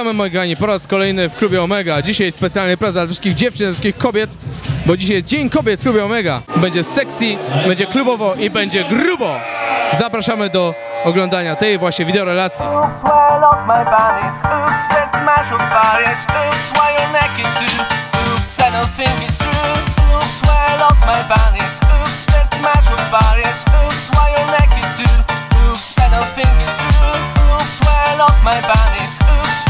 Witamy moi kochani po raz kolejny w Klubie Omega. Dzisiaj specjalny prezent dla wszystkich dziewczyn, dla wszystkich kobiet, bo dzisiaj jest Dzień Kobiet w Klubie Omega. Będzie sexy, będzie klubowo i będzie grubo. Zapraszamy do oglądania tej właśnie wideorelacji. Oops, I lost my balance. Oops.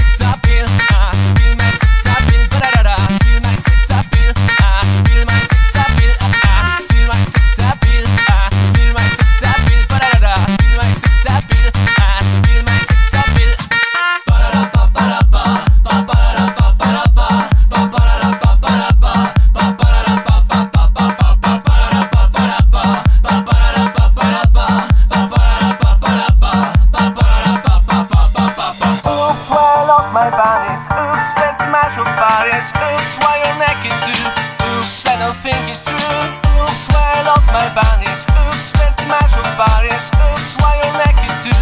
don't think it's true Oops, where I lost my boundaries Oops, where's the magic barriers Oops, why you're naked too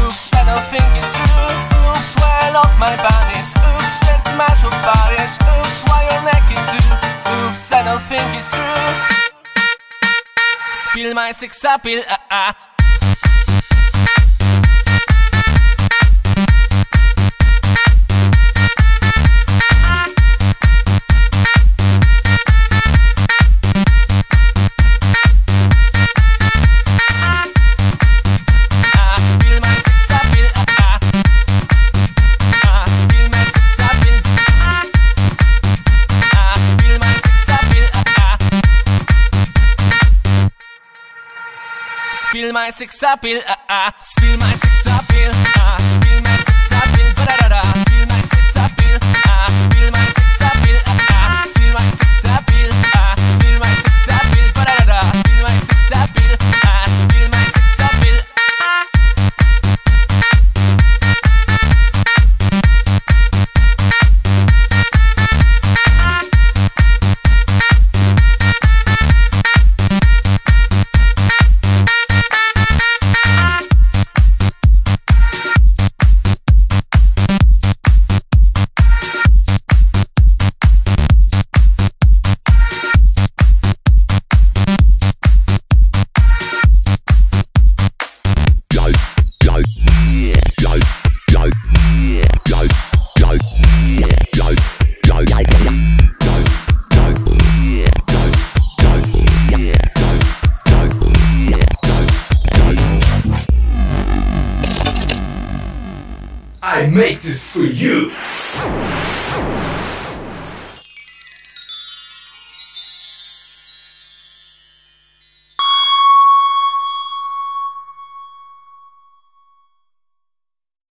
Oops, I don't think it's true Oops, where I lost my boundaries Oops, where's the magic barriers Oops, why you're naked too Oops, I don't think it's true Spill my sex appeal, ah uh ah -uh. spill my Six Appeal, ah, ah. spill my Six Appeal, ah. I make this for you!